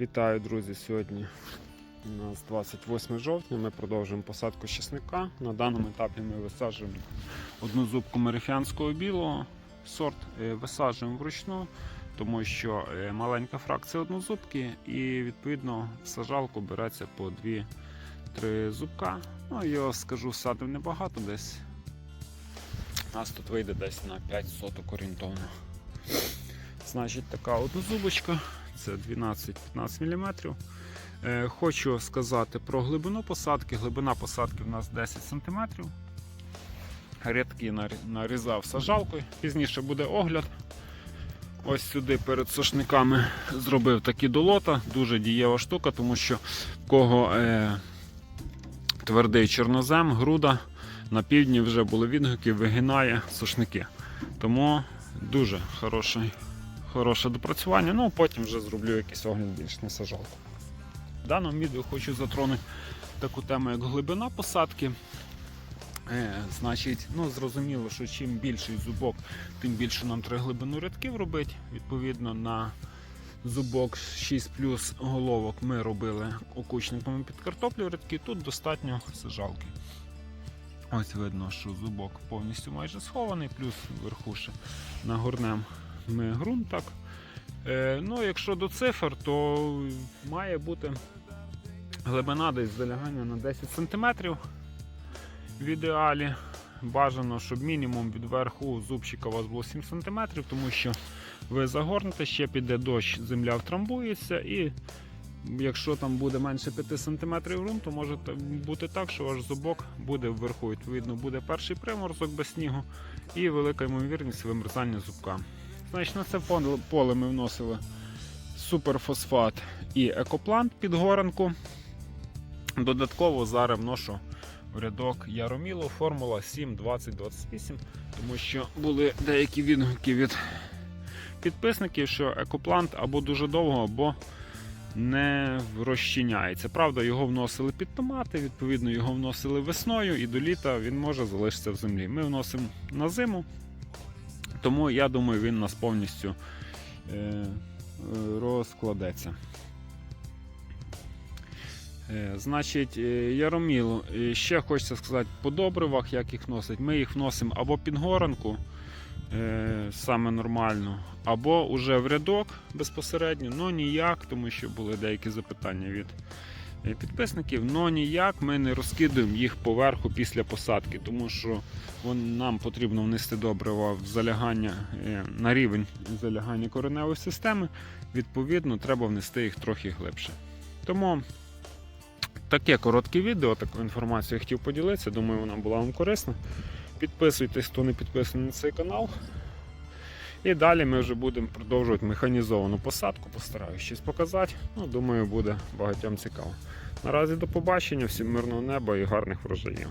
Вітаю, друзі! Сьогодні у нас 28 жовтня. Ми продовжуємо посадку чесника. На даному етапі ми висаджуємо одну зубку мерифіанського білого. Сорт е, висаджуємо вручну, тому що е, маленька фракція однозубки, і відповідно в сажалку береться по 2-3 зубка. Ну, його скажу, садив небагато десь. У нас тут вийде десь на 5 соток орієнтовно. Значить, така однозубочка, це 12-15 мм. Е, хочу сказати про глибину посадки. Глибина посадки в нас 10 см. Рядки нарі- нарізав сажалкою. Пізніше буде огляд. Ось сюди перед сошниками зробив такі долота. Дуже дієва штука, тому що в кого е, твердий чорнозем, груда, на півдні вже були відгуки, вигинає сушники. Тому дуже хороший хороше допрацювання. Ну, потім вже зроблю якийсь огляд більш на сажалку. В даному відео хочу затронути таку тему, як глибина посадки. Е, значить, ну зрозуміло, що чим більший зубок, тим більше нам треба глибину рядків робити. Відповідно, на зубок 6 плюс головок ми робили окучниками під картоплю рядки, тут достатньо сажалки. Ось видно, що зубок повністю майже схований, плюс вверху ще нагорнем ґрунт так. Е, ну, якщо до цифр, то має бути глибина десь залягання на 10 см. В ідеалі бажано, щоб мінімум від верху зубчика у вас було 7 см, тому що ви загорнете, ще піде дощ, земля втрамбується і якщо там буде менше 5 см ґрунту, може бути так, що ваш зубок буде вверху. Відповідно, буде перший приморозок без снігу і велика ймовірність вимерзання зубка. Значить, на це поле- ми вносили суперфосфат і екоплант під горанку. Додатково зараз вношу в рядок Яроміло формула 7 20 28 тому що були деякі відгуки від підписників, що екоплант або дуже довго, або не розчиняється. Правда, його вносили під томати, відповідно, його вносили весною і до літа він може залишитися в землі. Ми вносимо на зиму, тому я думаю, він нас повністю е, розкладеться. Е, Значить, е, Яроміло, е, ще хочеться сказати по добривах, як їх носить. Ми їх вносимо або під горанку, саме нормально, або уже в рядок безпосередньо, але ніяк, тому що були деякі запитання від підписників. Но ніяк ми не розкидуємо їх поверху після посадки, тому що нам потрібно внести добрива в залягання е, на рівень залягання кореневої системи. Відповідно, треба внести їх трохи глибше. Тому таке коротке відео, таку інформацію я хотів поділитися. Думаю, вона була вам корисна. Підписуйтесь, хто не підписаний на цей канал. І далі ми вже будемо продовжувати механізовану посадку, постараюсь щось показати. Ну, думаю, буде багатьом цікаво. Наразі до побачення, всім мирного неба і гарних врожаїв.